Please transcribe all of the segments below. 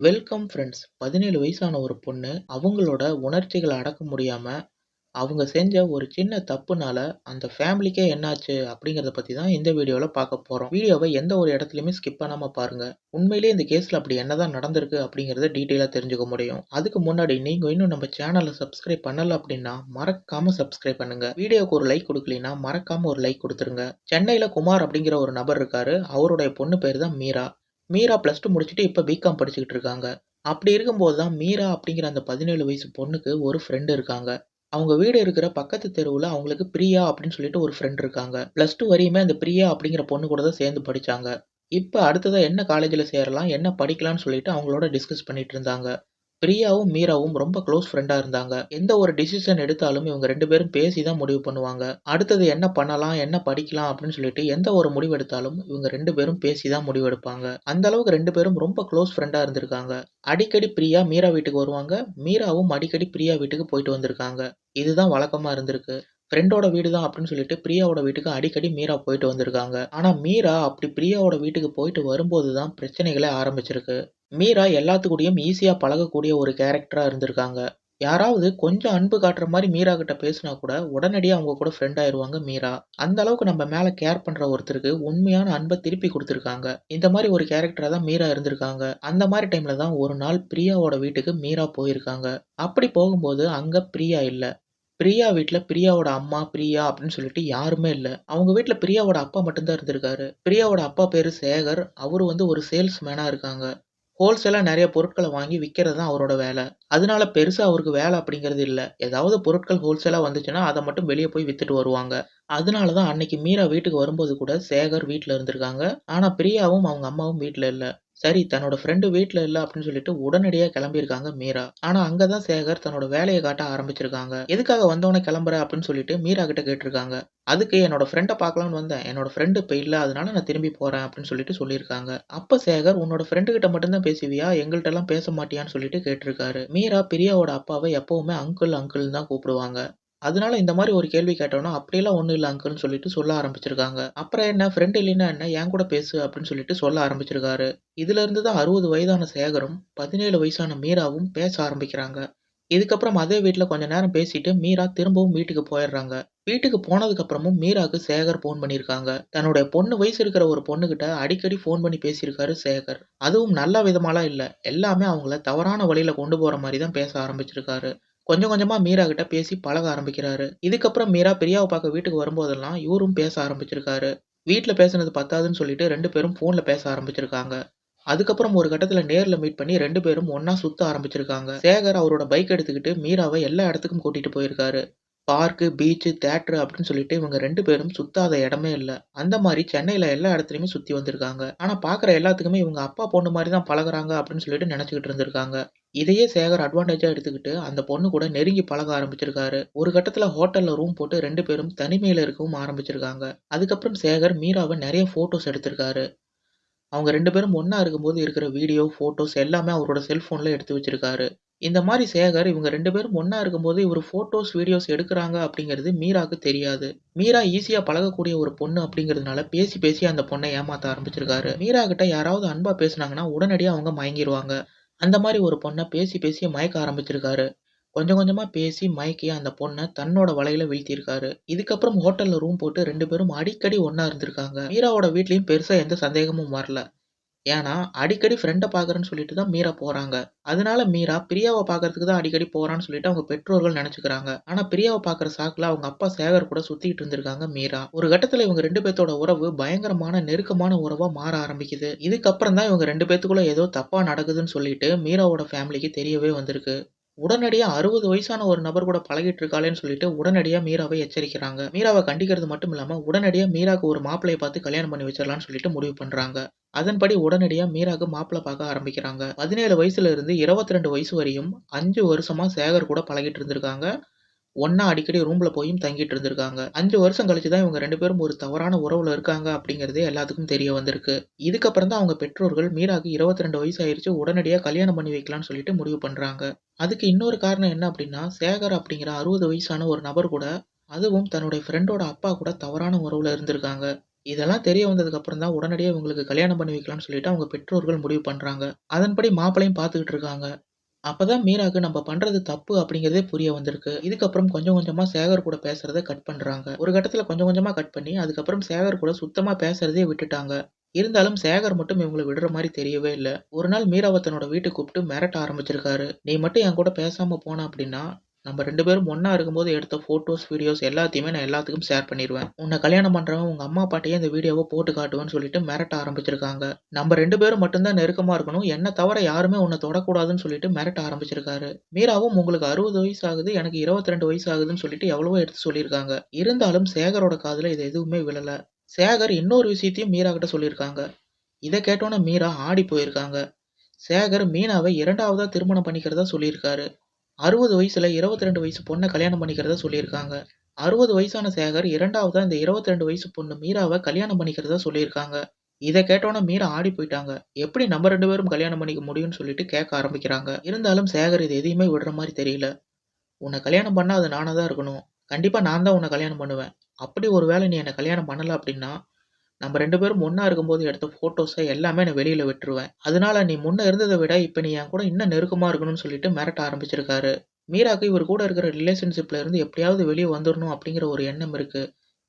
Welcome friends. 17 வயசான ஒரு பொண்ணு, அவங்களோட உணர்ச்சிகளை அடக்க முடியாமல் அவங்க செஞ்ச ஒரு சின்ன தப்புனால, அந்த ஃபேமிலிக்கே என்னாச்சு அப்படிங்கிறத பற்றி தான் இந்த வீடியோவில் பார்க்க போகிறோம் வீடியோவை எந்த ஒரு இடத்துலையுமே ஸ்கிப் பண்ணாமல் பாருங்கள் உண்மையிலேயே இந்த கேஸில் அப்படி என்னதான் நடந்திருக்கு அப்படிங்கிறத டீட்டெயிலாக தெரிஞ்சுக்க முடியும். அதுக்கு முன்னாடி நீங்கள் இன்னும் நம்ம சேனலை சப்ஸ்கிரைப் பண்ணல அப்படின்னா, மறக்காமல் சப்ஸ்கிரைப் பண்ணுங்க. வீடியோக்கு ஒரு லைக் குடுக்கலைன்னா, மறக்காமல் ஒரு லைக் கொடுத்துருங்க சென்னையில் குமார் அப்படிங்கிற ஒரு நபர் இருக்காரு. அவருடைய பொண்ணு பேர் தான் மீரா. மீரா ப்ளஸ் டூ முடிச்சுட்டு இப்போ பிகாம் படிச்சுக்கிட்டு இருக்காங்க. அப்படி இருக்கும்போது தான் மீரா அப்படிங்கிற அந்த 17 வயசு பொண்ணுக்கு ஒரு ஃப்ரெண்டு இருக்காங்க. அவங்க வீடு இருக்கிற பக்கத்து தெருவில் அவங்களுக்கு பிரியா அப்படின்னு சொல்லிட்டு ஒரு ஃப்ரெண்ட் இருக்காங்க. ப்ளஸ் டூ வரையுமே அந்த பிரியா அப்படிங்கிற பொண்ணு கூட தான் சேர்ந்து படித்தாங்க இப்போ அடுத்ததாக என்ன காலேஜில் சேரலாம், என்ன படிக்கலாம்னு சொல்லிட்டு அவங்களோட டிஸ்கஸ் பண்ணிட்டு இருந்தாங்க. பிரியாவும், மீராவும் ரொம்ப க்ளோஸ் ஃப்ரெண்டா இருந்தாங்க. எந்த ஒரு டிசிஷன் எடுத்தாலும் இவங்க 2 பேரும் பேசி தான் முடிவு பண்ணுவாங்க. அடுத்தது என்ன பண்ணலாம், என்ன படிக்கலாம் அப்படின்னு சொல்லிட்டு எந்த ஒரு முடிவு எடுத்தாலும் இவங்க 2 பேரும் பேசி தான் முடிவு எடுப்பாங்க. அந்த அளவுக்கு 2 பேரும் ரொம்ப க்ளோஸ் ஃப்ரெண்டா இருந்திருக்காங்க. அடிக்கடி பிரியா மீரா வீட்டுக்கு வருவாங்க. மீராவும் அடிக்கடி பிரியா வீட்டுக்கு போயிட்டு வந்திருக்காங்க. இதுதான் வழக்கமா இருந்திருக்கு. ஃப்ரெண்டோட வீடு தான் அப்படின்னு சொல்லிட்டு பிரியாவோட வீட்டுக்கு அடிக்கடி மீரா போயிட்டு வந்திருக்காங்க. ஆனா மீரா அப்படி பிரியாவோட வீட்டுக்கு போயிட்டு வரும்போது தான் பிரச்சனைகளே ஆரம்பிச்சிருக்கு. மீரா எல்லாத்து கூடயும் ஈஸியா பழகக்கூடிய ஒரு கேரக்டரா இருந்திருக்காங்க. யாராவது கொஞ்சம் அன்பு காட்டுற மாரி மீரா கிட்ட பேசினா கூட உடனடியா அவங்க கூட ஃப்ரெண்ட் ஆயிருவாங்க மீரா. அந்த அளவுக்கு நம்ம மேல கேர் பண்ற ஒருத்தருக்கு உண்மையான அன்ப திருப்பி குடுத்திருக்காங்க. இந்த மாரி ஒரு கேரக்டரா தான் மீரா இருந்திருக்காங்க. அந்த மாரி டைம்ல தான் ஒரு நாள் பிரியாவோட வீட்டுக்கு மீரா போயிருக்காங்க. அப்படி போகும்போது அங்க பிரியா இல்ல. பிரியா வீட்ல பிரியாவோட அம்மா, பிரியா அப்படின்னு சொல்லிட்டு யாருமே இல்ல. அவங்க வீட்ல பிரியாவோட அப்பா மட்டும் தான் இருந்திருக்காரு. பிரியாவோட அப்பா பேரு சேகர். அவரு வந்து ஒரு சேல்ஸ்மேனாக இருக்காங்க. ஹோல்சேலாக நிறைய பொருட்களை வாங்கி விற்கிறது தான் அவரோட வேலை அதனால பெருசாக அவருக்கு வேலை அப்படிங்கிறது இல்லை ஏதாவது பொருட்கள் ஹோல்சேலாக வந்துச்சுன்னா அதை மட்டும் வெளியே போய் வித்துட்டு வருவாங்க. அதனால தான் அன்னைக்கு மீரா வீட்டுக்கு வரும்போது கூட சேகர் வீட்டில் இருந்திருக்காங்க. ஆனால் பிரியாவும் அவங்க அம்மாவும் வீட்டில் இல்லை சரி தன்னோட ஃப்ரெண்டு வீட்டில் இல்லை அப்படின்னு சொல்லிட்டு உடனடியாக கிளம்பியிருக்காங்க மீரா. ஆனால் அங்கே தான் சேகர் தன்னோட வேலையை காட்ட ஆரம்பிச்சிருக்காங்க. எதுக்காக வந்தவனே கிளம்புற அப்படின்னு சொல்லிட்டு மீரா கிட்ட கேட்டிருக்காங்க. அதுக்கு என்னோட ஃப்ரெண்டை பார்க்கலாம்னு வந்தேன். என்னோட ஃப்ரெண்டு இப்போ இல்லை அதனால நான் திரும்பி போகிறேன் அப்படின்னு சொல்லிட்டு சொல்லியிருக்காங்க. அப்போ சேகர் உன்னோட ஃப்ரெண்டு கிட்ட மட்டும் தான் பேசுவியா? எல்லாம் பேச மாட்டியான்னு சொல்லிட்டு கேட்டிருக்காரு. மீரா பிரியாவோட அப்பாவை எப்பவுமே அங்கிள் அங்கிள் தான் கூப்பிடுவாங்க. அதனால இந்த மாதிரி ஒரு கேள்வி கேட்டோனே, அப்படியெல்லாம் ஒன்றும் இல்லை அங்கிள்னு சொல்லிட்டு சொல்ல ஆரம்பிச்சிருக்காங்க. அப்புறம் என்ன ஃப்ரெண்ட் இல்லைன்னா என்ன? என் கூட பேசு அப்படின்னு சொல்லிட்டு சொல்ல ஆரம்பிச்சிருக்காரு. இதுல இருந்து தான் 60 வயதான சேகரும், 17 வயசான மீராவும் பேச ஆரம்பிக்கிறாங்க. இதுக்கப்புறம் அதே வீட்டில் கொஞ்ச நேரம் பேசிட்டு மீரா திரும்பவும் வீட்டுக்கு போயிடுறாங்க. வீட்டுக்கு போனதுக்கு அப்புறமும் மீராக்கு சேகர் ஃபோன் பண்ணியிருக்காங்க. தன்னுடைய பொண்ணு வயசு இருக்கிற ஒரு பொண்ணுகிட்ட அடிக்கடி ஃபோன் பண்ணி பேசியிருக்காரு சேகர். அதுவும் நல்ல விதமாலாம் இல்லை எல்லாமே அவங்கள தவறான வழியில கொண்டு போற மாதிரி தான் பேச ஆரம்பிச்சிருக்காரு. கொஞ்சம் கொஞ்சமா மீரா கிட்ட பேசி பழக ஆரம்பிக்கிறாரு. இதுக்கப்புறம் மீரா பெரியாவை பார்க்க வீட்டுக்கு வரும்போதெல்லாம் இவரும் பேச ஆரம்பிச்சிருக்காரு. வீட்டில் பேசுனது பத்தாதுன்னு சொல்லிட்டு ரெண்டு பேரும் ஃபோனில் பேச ஆரம்பிச்சிருக்காங்க. அதுக்கப்புறம் ஒரு கட்டத்தில் நேரில் மீட் பண்ணி ரெண்டு பேரும் ஒன்றா சுத்த ஆரம்பிச்சிருக்காங்க. சேகர் அவரோட பைக் எடுத்துக்கிட்டு மீராவை எல்லா இடத்துக்கும் கூட்டிட்டு போயிருக்காரு. பார்க்கு, பீச்சு தேட்டரு அப்படின்னு சொல்லிட்டு இவங்க ரெண்டு பேரும் சுத்தாத இடமே இல்லை அந்த மாதிரி சென்னையில் எல்லா இடத்துலையுமே சுற்றி வந்திருக்காங்க. ஆனால் பார்க்குற எல்லாத்துக்குமே இவங்க அப்பா பொண்ணு மாதிரி தான் பழகுறாங்க அப்படின்னு சொல்லிட்டு நினச்சிக்கிட்டு இருந்திருக்காங்க. இதையே சேகர் அட்வான்டேஜாக எடுத்துக்கிட்டு அந்த பொண்ணு கூட நெருங்கி பழக ஆரம்பிச்சிருக்காரு. ஒரு கட்டத்தில் ஹோட்டலில் ரூம் போட்டு ரெண்டு பேரும் தனிமையில் இருக்கவும் ஆரம்பிச்சிருக்காங்க. அதுக்கப்புறம் சேகர் மீராவை நிறைய ஃபோட்டோஸ் எடுத்திருக்காரு. அவங்க ரெண்டு பேரும் ஒன்றா இருக்கும்போது இருக்கிற வீடியோ, ஃபோட்டோஸ் எல்லாமே அவரோட செல்ஃபோனில் எடுத்து வச்சிருக்காரு. இந்த மாதிரி சேகர் இவங்க ரெண்டு பேரும் ஒன்றா இருக்கும்போது இவரு ஃபோட்டோஸ், வீடியோஸ் எடுக்கிறாங்க அப்படிங்கிறது மீராக்கு தெரியாது. மீரா ஈஸியாக பழகக்கூடிய ஒரு பொண்ணு அப்படிங்கிறதுனால பேசி பேசி அந்த பொண்ணை ஏமாற்ற ஆரம்பிச்சிருக்காரு. மீரா கிட்ட யாராவது அன்பா பேசுனாங்கன்னா உடனடியாக அவங்க மயங்கிடுவாங்க அந்த மாதிரி ஒரு பொண்ண பேசி பேசி மயக்க ஆரம்பிச்சிருக்காரு. கொஞ்சம் கொஞ்சமா பேசி மயக்கி அந்த பொண்ண தன்னோட வலையில வீழ்த்தியிருக்காரு. இதுக்கப்புறம் ஹோட்டல்ல ரூம் போட்டு 2 பேரும் அடிக்கடி ஒண்ணா இருந்திருக்காங்க. மீராவோட வீட்லயும் பெருசா எந்த சந்தேகமும் வரல. ஏன்னா அடிக்கடி ஃப்ரெண்ட பார்க்குறேன்னு சொல்லிட்டு தான் மீரா போறாங்க. அதனால மீரா பிரியாவ பார்க்கறதுக்கு தான் அடிக்கடி போறான்னு சொல்லிட்டு அவங்க பெற்றோர்கள் நெனச்சுக்கிறாங்க. ஆனா பிரியாவ பார்க்குற சாக்குல அவங்க அப்பா சேகர் கூட சுத்திட்டு இருந்திருக்காங்க மீரா. ஒரு கட்டத்துல இவங்க 2 பேத்தோட உறவு பயங்கரமான நெருக்கமான உறவா மாற ஆரம்பிக்குது. இதுக்கப்புறம் தான் இவங்க 2 பேத்துக்குள்ள ஏதோ தப்பா நடக்குதுன்னு சொல்லிட்டு மீராவோட ஃபேமிலிக்கு தெரியவே வந்திருக்கு. உடனடியாக அறுபது வயசான ஒரு நபர் கூட பழகிட்டு இருக்காளேன்னு சொல்லிட்டு உடனடியாக மீராவை எச்சரிக்கிறாங்க. மீராவை கண்டிக்கிறது மட்டும் இல்லாமல் உடனடியாக மீராக்கு ஒரு மாப்பிளையை பார்த்து கல்யாணம் பண்ணி வச்சிடலாம்னு சொல்லிட்டு முடிவு பண்ணுறாங்க அதன்படி உடனடியாக மீராக்கு மாப்பிள்ளை பார்க்க ஆரம்பிக்கிறாங்க. 17 வயசுல இருந்து 22 வயசு வரையும் அஞ்சு வருஷமா சேகர் கூட பழகிட்டு இருந்திருக்காங்க. ஒன்றா அடிக்கடி ரூம்ல போயும் தங்கிட்டு இருந்திருக்காங்க. அஞ்சு வருஷம் கழிச்சு தான் இவங்க ரெண்டு பேரும் ஒரு தவறான உறவுல இருக்காங்க அப்படிங்கிறதே எல்லாத்துக்கும் தெரிய வந்திருக்கு. இதுக்கப்புறம் தான் அவங்க பெற்றோர்கள் மீராக்கு 22 வயசு ஆயிடுச்சு உடனடியா கல்யாணம் பண்ணி வைக்கலாம்னு சொல்லிட்டு முடிவு பண்றாங்க. அதுக்கு இன்னொரு காரணம் என்ன அப்படின்னா, சேகர் அப்படிங்கிற 60 வயசான ஒரு நபர் கூட அதுவும் தன்னுடைய ஃப்ரெண்டோட அப்பா கூட தவறான உறவுல இருந்திருக்காங்க. இதெல்லாம் தெரிய வந்ததுக்கு அப்புறம் தான் உடனடியாக இவங்களுக்கு கல்யாணம் பண்ணி வைக்கலாம்னு சொல்லிட்டு அவங்க பெற்றோர்கள் முடிவு பண்றாங்க. அதன்படி மாப்பிள்ளையும் பார்த்துக்கிட்டு இருக்காங்க. அப்பதான் மீராக்கு நம்ம பண்றது தப்பு அப்படிங்கிறதே புரிய வந்திருக்கு. இதுக்கப்புறம் கொஞ்சம் கொஞ்சமா சேகர் கூட பேசுறத கட் பண்றாங்க. ஒரு கட்டத்துல கொஞ்சம் கொஞ்சமா கட் பண்ணி, அதுக்கப்புறம் சேகர் கூட சுத்தமா பேசுறதே விட்டுட்டாங்க. இருந்தாலும் சேகர் மட்டும் இவங்களை விடுற மாதிரி தெரியவே இல்லை ஒரு நாள் மீராவை தன்னோட வீட்டுக்கு கூப்பிட்டு மிரட்ட ஆரம்பிச்சிருக்காரு. "நீ மட்டும் என் கூட பேசாம போன அப்படின்னா, நம்ம ரெண்டு பேரும் ஒன்றா இருக்கும்போது எடுத்த ஃபோட்டோஸ், வீடியோஸ் எல்லாத்தையுமே நான் எல்லாத்துக்கும் ஷேர் பண்ணிடுவேன் உன்னை கல்யாணம் பண்ணுறவன் உங்கள் அம்மா, பாட்டையே இந்த வீடியோவை போட்டு காட்டுவேன்னு" சொல்லிட்டு மிரட்ட ஆரம்பிச்சிருக்காங்க. "நம்ம ரெண்டு பேரும் மட்டும்தான் நெருக்கமாக இருக்கணும். என்ன தவிர யாருமே உன்னை தொடக்கூடாதுன்னு" சொல்லிட்டு மிரட்ட ஆரம்பிச்சிருக்காரு. மீராவும் "உங்களுக்கு 60 வயசு ஆகுது. எனக்கு 22 வயசு ஆகுதுன்னு" சொல்லிட்டு எவ்வளவோ எடுத்து சொல்லியிருக்காங்க. இருந்தாலும் சேகரோட காதில் இது எதுவுமே விழலை சேகர் இன்னொரு விஷயத்தையும் மீரா கிட்ட சொல்லியிருக்காங்க. இதை கேட்டோன்னே மீரா ஆடி போயிருக்காங்க. சேகர் மீனாவை இரண்டாவதாக திருமணம் பண்ணிக்கிறதா சொல்லியிருக்காரு. 60 வயசுல 22 வயசு பொண்ணை கல்யாணம் பண்ணிக்கிறதா சொல்லியிருக்காங்க. 60 வயசான சேகர் இரண்டாவதா இந்த 22 வயசு பொண்ணு மீராவை கல்யாணம் பண்ணிக்கிறதா சொல்லியிருக்காங்க. இதை கேட்டோனே மீரா ஆடி போயிட்டாங்க. எப்படி நம்ம ரெண்டு பேரும் கல்யாணம் பண்ணிக்க முடியும்னு சொல்லிட்டு கேட்க ஆரம்பிக்கிறாங்க. இருந்தாலும் சேகர் இது எதையுமே விடுற மாதிரி தெரியல. உன்னை கல்யாணம் பண்ணால் அது நானாக தான் இருக்கணும். கண்டிப்பாக நான் தான் உன்னை கல்யாணம் பண்ணுவேன். அப்படி ஒரு வேளை நீ என்னை கல்யாணம் பண்ணல அப்படின்னா, நம்ம 2 பேரும் ஒண்ணா இருக்கும்போது எடுத்த ஃபோட்டோஸ எல்லாமே நான் வெளியில விட்டுருவேன். அதனால நீ முன்ன இருந்தத விட இப்ப நீ என் கூட இன்னும் நெருக்கமா இருக்கணும்னு" சொல்லிட்டு மிரட்ட ஆரம்பிச்சிருக்காரு. மீராக்கு இவர் கூட இருக்கிற ரிலேஷன்ஷிப்ல இருந்து எப்படியாவது வெளிய வந்துரணும் அப்படிங்கிற ஒரு எண்ணம் இருக்கு.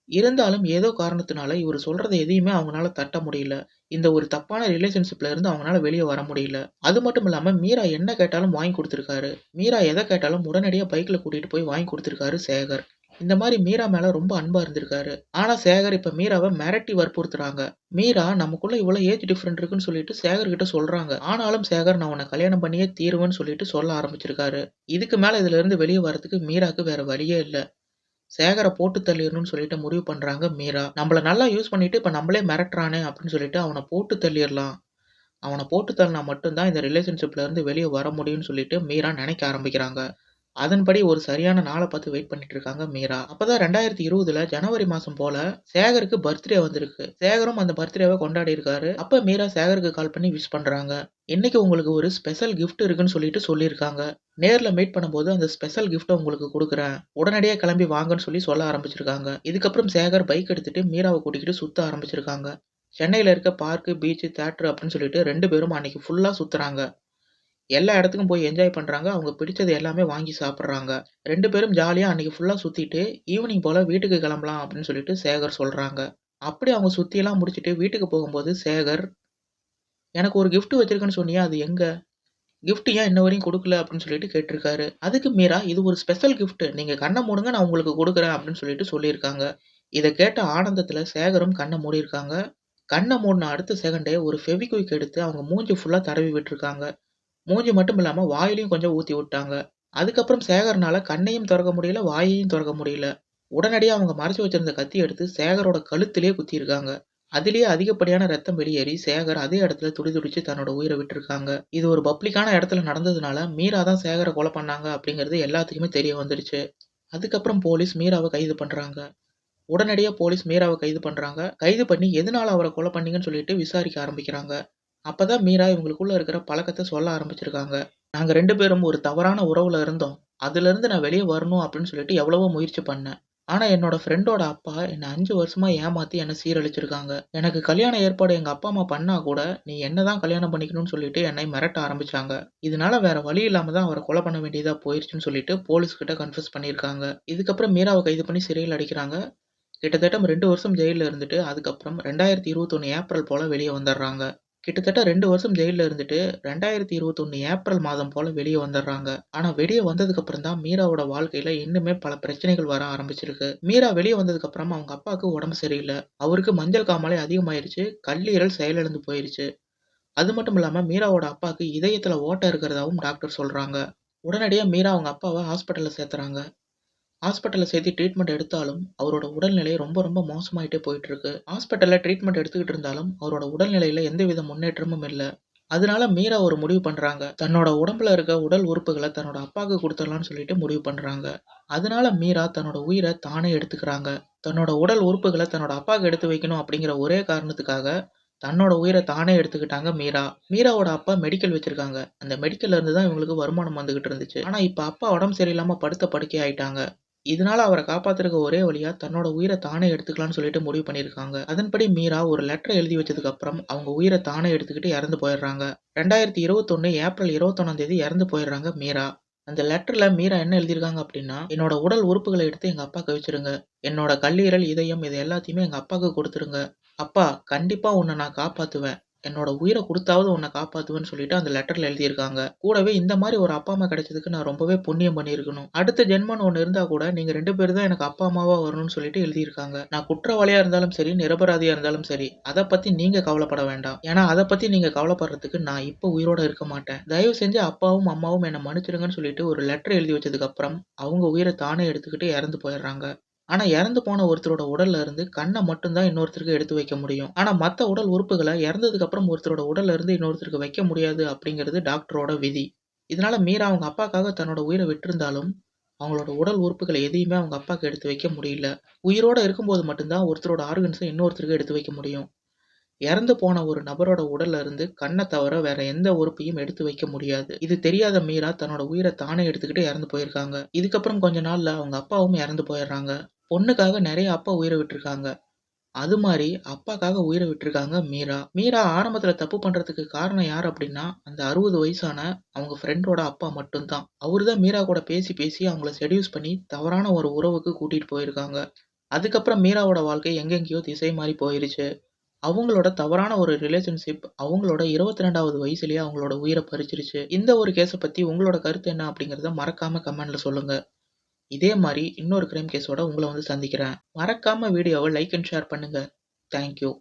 இருந்தாலும் ஏதோ காரணத்தினால இவரு சொல்றத எதையுமே அவங்கனால தட்ட முடியல. இந்த ஒரு தப்பான ரிலேஷன்ஷிப்ல இருந்து அவங்கனால வெளிய வர முடியல. அது மட்டும் இல்லாமல் மீரா என்ன கேட்டாலும் வாங்கி குடுத்திருக்காரு. மீரா எத கேட்டாலும் உடனடியா பைக்ல கூட்டிட்டு போய் வாங்கி குடுத்திருக்காரு சேகர். இந்த மாதிரி மீரா மேல ரொம்ப அன்பா இருந்திருக்காரு. ஆனா சேகர் இப்ப மீராவை மிரட்டி வற்புறுத்துறாங்க. மீரா நமக்குள்ள இவ்வளோ ஏஜ் டிஃபரெண்ட் இருக்குன்னு சொல்லிட்டு சேகர் கிட்ட சொல்றாங்க. ஆனாலும் சேகர் நான் உன்னை கல்யாணம் பண்ணியே தீருவேன்னு சொல்லிட்டு சொல்ல ஆரம்பிச்சிருக்காரு. இதுக்கு மேல இதுல இருந்து வெளியே வரதுக்கு மீராக்கு வேற வழியே இல்லை சேகரை போட்டு தள்ளிடணும்னு சொல்லிட்டு முடிவு பண்றாங்க மீரா. நம்மள நல்லா யூஸ் பண்ணிட்டு இப்ப நம்மளே மிரட்டுறானே அப்படின்னு சொல்லிட்டு அவனை போட்டு தள்ளிடலாம் அவனை போட்டு தள்ளினா மட்டும்தான் இந்த ரிலேஷன்ஷிப்ல இருந்து வெளியே வர முடியும்னு சொல்லிட்டு மீரா நினைக்க ஆரம்பிக்கிறாங்க. அதன்படி ஒரு சரியான நாளை பார்த்து வெயிட் பண்ணிட்டு இருக்காங்க மீரா. அப்பதான் 2020ல ஜனவரி மாசம் போல சேகருக்கு பர்த்டே வந்திருக்கு. சேகரும் அந்த பர்த்டேவை கொண்டாடி இருக்காரு. அப்ப மீரா சேகருக்கு கால் பண்ணி விஷ் பண்றாங்க. "இன்னைக்கு உங்களுக்கு ஒரு ஸ்பெஷல் கிஃப்ட் இருக்குன்னு" சொல்லிட்டு சொல்லியிருக்காங்க. நேர்ல மீட் பண்ணும்போது அந்த ஸ்பெஷல் கிஃப்ட்டை உங்களுக்கு கொடுக்குறேன் உடனடியாக கிளம்பி வாங்கன்னு சொல்லி சொல்ல ஆரம்பிச்சிருக்காங்க. இதுக்கப்புறம் சேகர் பைக் எடுத்துட்டு மீராவை கூட்டிக்கிட்டு சுத்த ஆரம்பிச்சிருக்காங்க. சென்னையில இருக்க பார்க்கு பீச்சு தேட்டர் அப்படின்னு சொல்லிட்டு ரெண்டு பேரும் அன்னைக்கு ஃபுல்லா சுத்துறாங்க. எல்லா இடத்துக்கும் போய் என்ஜாய் பண்ணுறாங்க அவங்க பிடிச்சது எல்லாமே வாங்கி சாப்பிட்றாங்க ரெண்டு பேரும் ஜாலியாக அன்றைக்கி ஃபுல்லாக சுற்றிட்டு ஈவினிங் போல் வீட்டுக்கு கிளம்பலாம் அப்படின்னு சொல்லிட்டு சேகர் சொல்கிறாங்க அப்படி அவங்க சுற்றிலாம் முடிச்சுட்டு வீட்டுக்கு போகும்போது சேகர், "எனக்கு ஒரு கிஃப்ட் வச்சிருக்கேன்னு சொன்னியா அது எங்கே கிஃப்ட் ஏன் இன்ன வரையும் கொடுக்கல அப்படின்னு சொல்லிட்டு கேட்டிருக்காரு. அதுக்கு மீரா, "இது ஒரு ஸ்பெஷல் கிஃப்ட். நீங்கள் கண்ணை மூடுங்க நான் உங்களுக்கு கொடுக்குறேன் அப்படின்னு சொல்லிட்டு சொல்லியிருக்காங்க. இதை கேட்ட ஆனந்தத்தில் சேகரும் கண்ணை மூடியிருக்காங்க. கண்ணை மூடின அடுத்த செகண்டே ஒரு ஃபெவிக்விக் எடுத்து அவங்க மூஞ்சி ஃபுல்லாக தடவி விட்டுருக்காங்க. மூஞ்சி மட்டும் இல்லாமல் வாயிலையும் கொஞ்சம் ஊற்றி விட்டாங்க. அதுக்கப்புறம் சேகர்னால கண்ணையும் திறக்க முடியல, வாயையும் திறக்க முடியல. உடனடியாக அவங்க மறைச்சு வச்சிருந்த கத்தி எடுத்து சேகரோட கழுத்திலே குத்தியிருக்காங்க. அதிலேயே அதிகப்படியான ரத்தம் வெளியேறி சேகர் அதே இடத்துல துடிதுடிச்சு தன்னோட உயிரை விட்டுருக்காங்க. இது ஒரு பப்ளிக்கான இடத்துல நடந்ததுனால மீரா தான் சேகரை கொலை பண்ணாங்க அப்படிங்கிறது எல்லாத்துக்குமே தெரிய வந்துருச்சு. அதுக்கப்புறம் போலீஸ் மீராவை கைது பண்ணுறாங்க உடனடியாக போலீஸ் மீராவை கைது பண்ணுறாங்க கைது பண்ணி எதனால அவரை கொலை பண்ணீங்கன்னு சொல்லிட்டு விசாரிக்க ஆரம்பிக்கிறாங்க. அப்பதான் மீரா இவங்களுக்குள்ள இருக்கிற பழக்கத்தை சொல்ல ஆரம்பிச்சிருக்காங்க. "நாங்க ரெண்டு பேரும் ஒரு தவறான உறவுல இருந்தோம். அதுலேருந்து நான் வெளியே வரணும் அப்படின்னு சொல்லிட்டு எவ்வளவோ முயற்சி பண்ணேன். ஆனா என்னோட ஃப்ரெண்டோட அப்பா என்னை அஞ்சு வருஷமா ஏமாத்தி என்னை சீரழிச்சிருக்காங்க. எனக்கு கல்யாண ஏற்பாடு எங்க அப்பா, அம்மா பண்ணா கூட, நீ என்ன தான் கல்யாணம் பண்ணிக்கணும்னு சொல்லிட்டு என்னை மிரட்ட ஆரம்பிச்சாங்க. இதனால வேற வழி இல்லாம தான் அவரை கொலை பண்ண வேண்டியதா போயிருச்சுன்னு சொல்லிட்டு போலீஸ் கிட்ட பண்ணியிருக்காங்க. இதுக்கப்புறம் மீராவை கைது பண்ணி சிறையில் அடிக்கிறாங்க கிட்டத்தட்ட ரெண்டு வருஷம் ஜெயிலில் இருந்துட்டு, அதுக்கப்புறம் 2021 ஏப்ரல் போல வெளியே வந்துடுறாங்க கிட்டத்தட்ட 2 வருஷம் ஜெயில்ல இருந்துட்டு 2021 ஏப்ரல் மாதம் போல வெளிய வந்துடுறாங்க ஆனா வெளிய வந்ததுக்கப்புறம் தான் மீராவோட வாழ்க்கையில இன்னுமே பல பிரச்சனைகள் வர ஆரம்பிச்சிருக்கு. மீரா வெளிய வந்ததுக்கு அப்புறம் அவங்க அப்பாவுக்கு உடம்பு சரியில்ல. அவருக்கு மஞ்சள் காமாலை அதிகமாயிருச்சு. கல்லீரல் செயலிழந்து போயிருச்சு. அது மட்டும் இல்லாம மீராவோட அப்பாக்கு இதயத்துல ஓட்டை இருக்கிறதாவும் டாக்டர் சொல்றாங்க. உடனடியா மீரா அவங்க அப்பாவ ஹாஸ்பிட்டல்ல சேர்த்துறாங்க. ஹாஸ்பிட்டலில் சேர்த்து ட்ரீட்மெண்ட் எடுத்தாலும், அவரோட உடல்நிலை ரொம்ப ரொம்ப மோசமாயிட்டே போயிட்டு இருக்கு. ஹாஸ்பிட்டலில் ட்ரீட்மெண்ட் எடுத்துக்கிட்டு இருந்தாலும், அவரோட உடல்நிலையில எந்தவித முன்னேற்றமும் இல்லை அதனால மீரா ஒரு முடிவு பண்றாங்க. தன்னோட உடம்புல இருக்க உடல் உறுப்புகளை தன்னோட அப்பாவுக்கு கொடுத்துடலாம்னு சொல்லிட்டு முடிவு பண்றாங்க. அதனால மீரா தன்னோட உயிரை தானே எடுத்துக்கிறாங்க. தன்னோட உடல் உறுப்புகளை தன்னோட அப்பாவுக்கு எடுத்து வைக்கணும் அப்படிங்கிற ஒரே காரணத்துக்காக, தன்னோட உயிரை தானே எடுத்துக்கிட்டாங்க மீரா. மீராவோட அப்பா மெடிக்கல் வச்சிருக்காங்க. அந்த மெடிக்கல்ல இருந்து தான் இவங்களுக்கு வருமானம் வந்துகிட்டு இருந்துச்சு. ஆனா இப்ப அப்பா உடம்பு சரியில்லாம படுத்த படுக்கை ஆயிட்டாங்க. இதனால அவரை காப்பாத்துறதுக்கு ஒரே வழியா தன்னோட உயிரை தானே எடுத்துக்கலாம்னு சொல்லிட்டு முடிவு பண்ணியிருக்காங்க. அதன்படி மீரா ஒரு லெட்டர் எழுதி வச்சதுக்கு அப்புறம் அவங்க உயிரை தானே எடுத்துக்கிட்டு இறந்து போயிடுறாங்க. 2021 ஏப்ரல் 21ஆம் தேதி இறந்து போயிடுறாங்க மீரா. அந்த லெட்டர்ல மீரா என்ன எழுதியிருக்காங்க அப்படின்னா, என்னோட உடல் உறுப்புகளை எடுத்து எங்க அப்பாவுக்கு வச்சிருங்க. என்னோட கல்லீரல், இதயம் இது எல்லாத்தையுமே எங்க அப்பாவுக்கு கொடுத்துருங்க அப்பா கண்டிப்பா உன்னை நான் காப்பாத்துவேன். என்னோட உயிரை கொடுத்தாவது உன்னை காப்பாத்துவேன்னு சொல்லிட்டு அந்த லெட்டர்ல எழுதியிருக்காங்க. கூடவே இந்த மாதிரி ஒரு அப்பா, அம்மா கிடைச்சதுக்கு நான் ரொம்பவே புண்ணியம் பண்ணியிருக்கணும். அடுத்த ஜென்மன் ஒன்று இருந்தா கூட நீங்க ரெண்டு பேர் தான் எனக்கு அப்பா, அம்மாவா வரணும்னு சொல்லிட்டு எழுதியிருக்காங்க. நான் குற்றவாளியா இருந்தாலும் சரி, நிரபராதியா இருந்தாலும் சரி, அதை பத்தி நீங்க கவலைப்பட வேண்டாம். ஏன்னா அதை பத்தி நீங்க கவலைப்படுறதுக்கு நான் இப்போ உயிரோட இருக்க மாட்டேன். தயவு செஞ்சு அப்பாவும், அம்மாவும் என்னை மன்னிச்சிடுங்கன்னு சொல்லிட்டு ஒரு லெட்டர் எழுதி வச்சதுக்கு அப்புறம் அவங்க உயிரை தானே எடுத்துக்கிட்டு இறந்து போயிடுறாங்க. ஆனா இறந்து போன ஒருத்தரோட உடல்ல இருந்து கண்ண மட்டும் தான் இன்னொருத்தருக்கு எடுத்து வைக்க முடியும். ஆனா மத்த உடல் உறுப்புகள இறந்ததுக்கு அப்புறம் ஒருத்தரோட உடல்ல இருந்து இன்னொருத்தருக்கு வைக்க முடியாது அப்படிங்கிறது டாக்டரோட விதி. இதனால மீரா அவங்க அப்பாக்காக தன்னோட உயிர விட்டிருந்தாலும், அவங்களோட உடல் உறுப்புகளை எதையுமே அவங்க அப்பாக்கு எடுத்து வைக்க முடியல. உயிரோட இருக்கும்போது மட்டும் தான் ஒருத்தரோட ஆர்கன்ஸ இன்னொருத்தருக்கு எடுத்து வைக்க முடியும். இறந்து போன ஒரு நபரோட உடல்ல இருந்து கண்ண தவிர வேற எந்த உறுப்பையும் எடுத்து வைக்க முடியாது. இது தெரியாத மீரா தன்னோட உயிர தானே எடுத்துக்கிட்டு இறந்து போயிருக்காங்க. இதுக்கப்புறம் கொஞ்ச நாள்ல அவங்க அப்பாவும் இறந்து போயிடுறாங்க. பொண்ணுக்காக நிறைய அப்பா உயிரை விட்டுருக்காங்க. அது மாதிரி அப்பாக்காக உயிரை விட்டுருக்காங்க மீரா. மீரா ஆரம்பத்துல தப்பு பண்றதுக்கு காரணம் யார் அப்படின்னா, அந்த 60 வயசான அவங்க ஃப்ரெண்டோட அப்பா மட்டும்தான் அவரு தான் மீரா கூட பேசி பேசி அவங்கள செடியூஸ் பண்ணி தவறான ஒரு உறவுக்கு கூட்டிட்டு போயிருக்காங்க. அதுக்கப்புறம் மீராவோட வாழ்க்கை எங்கெங்கேயோ திசை மாறி போயிருச்சு. அவங்களோட தவறான ஒரு ரிலேஷன்ஷிப் அவங்களோட 22வது வயசுலயே அவங்களோட உயிரை பறிச்சிருச்சு. இந்த ஒரு கேஸை பத்தி உங்களோட கருத்து என்ன அப்படிங்கிறத மறக்காம கமெண்ட்ல சொல்லுங்க. இதே மாதிரி இன்னொரு கிரைம் கேஸோட உங்களை வந்து சந்திக்கிறேன். மறக்காம வீடியோவை லைக் அண்ட் ஷேர் பண்ணுங்க. Thank you.